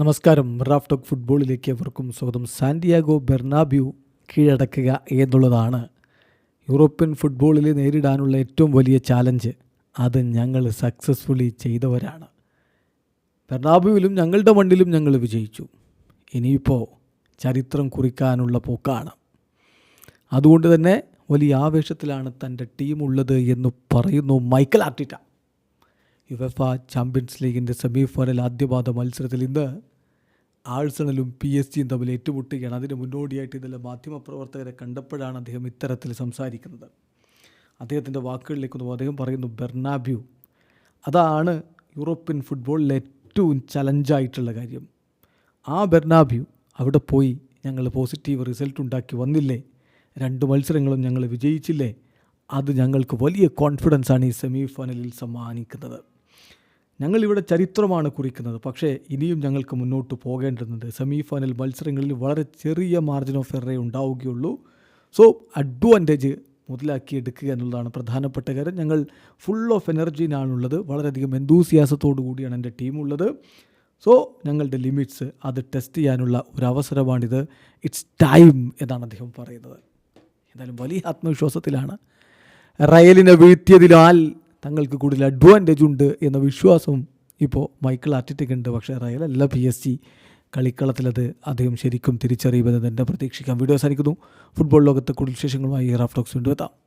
നമസ്കാരം. Raf talk ഫുട്ബോളിലേക്ക് അവർക്കും സ്വാഗതം. സാന്റിയാഗോ ബെർണാബ്യു കീഴടക്കുക എന്നുള്ളതാണ്. യൂറോപ്യൻ ഫുട്ബോളിൽ നേരിടാനുള്ള ഏറ്റവും വലിയ ചാലഞ്ച്. അത് ഞങ്ങൾ സക്സസ്ഫുള്ളി ചെയ്തവരാണ്. ബെർണാബ്യുവിലും ഞങ്ങളുടെ മണ്ണിലും ഞങ്ങൾ വിജയിച്ചു. ഇനിയിപ്പോൾ ചരിത്രം കുറിക്കാനുള്ള പോക്കാണ്. അതുകൊണ്ട് തന്നെ വലിയ ആവേശത്തിലാണ് തന്റെ ടീമുള്ളത് എന്ന് പറയുന്നു മൈക്കൽ ആർട്ടിറ്റ യുവഫ ചാമ്പ്യൻസ് ലീഗിന്റെ സെമി ഫൈനൽ ആദ്യപാദ മത്സരത്തിൽ ഇന്ന് ആഴ്സണലും പി എസ് ജിയും തമ്മിൽ ഏറ്റുമുട്ടുകയാണ്. അതിന് മുന്നോടിയായിട്ട് ഇന്നലെ മാധ്യമപ്രവർത്തകരെ കണ്ടപ്പോഴാണ് അദ്ദേഹം ഇത്തരത്തിൽ സംസാരിക്കുന്നത്. അദ്ദേഹത്തിന്റെ വാക്കുകളിലേക്ക് ഒന്ന് അദ്ദേഹം പറയുന്നു ബെർണാബ്യൂ. അതാണ് യൂറോപ്യൻ ഫുട്ബോളിലെ ഏറ്റവും ചലഞ്ചായിട്ടുള്ള കാര്യം. ആ ബെർണാബ്യൂ അവിടെ പോയി ഞങ്ങൾ പോസിറ്റീവ് റിസൾട്ട് ഉണ്ടാക്കി വന്നില്ലേ? രണ്ട് മത്സരങ്ങളും ഞങ്ങൾ വിജയിച്ചില്ലേ? അത് ഞങ്ങൾക്ക് വലിയ കോൺഫിഡൻസാണ് ഈ സെമി ഫൈനലിൽ സമ്മാനിക്കുന്നത്. ഞങ്ങളിവിടെ ചരിത്രമാണ് കുറിക്കുന്നത്. പക്ഷേ ഇനിയും ഞങ്ങൾക്ക് മുന്നോട്ട് പോകേണ്ടതുണ്ട്. സെമി ഫൈനൽ മത്സരങ്ങളിൽ വളരെ ചെറിയ മാർജിൻ ഓഫ് എറേ ഉണ്ടാവുകയുള്ളൂ. സോ അഡ്വാന്റേജ് മുതലാക്കിയെടുക്കുക എന്നുള്ളതാണ് പ്രധാനപ്പെട്ട കാര്യം. ഞങ്ങൾ ഫുൾ ഓഫ് എനർജിയിലാണുള്ളത് വളരെയധികം എന്തൂസിയാസത്തോടു കൂടിയാണ് എന്റെ ടീമുള്ളത് സോ ഞങ്ങളുടെ ലിമിറ്റ്സ് അത് ടെസ്റ്റ് ചെയ്യാനുള്ള ഒരു അവസരമാണിത് ഇറ്റ്സ് ടൈം എന്നാണ് അദ്ദേഹം പറയുന്നത്. എന്തായാലും വലിയ ആത്മവിശ്വാസത്തിലാണ്. റയലിനെ വീഴ്ത്തിയതിനാൽ തങ്ങൾക്ക് കൂടുതൽ അഡ്വാന്റേജ് ഉണ്ട് എന്ന വിശ്വാസവും ഇപ്പോൾ മൈക്കിൾ ആർട്ടിറ്റയ്ക്കുണ്ട് പക്ഷേ റയലല്ല പി എസ് ജി കളിക്കളത്തിലത് അദ്ദേഹം ശരിക്കും തിരിച്ചറിയുമെന്ന് തന്നെ പ്രതീക്ഷിക്കാം. വീഡിയോ അവസാനിക്കുന്നു. ഫുട്ബോൾ ലോകത്ത് കൂടുതൽ വിശേഷങ്ങളുമായി റാഫ്റ്റോക്സ് വീണ്ടും എത്താം.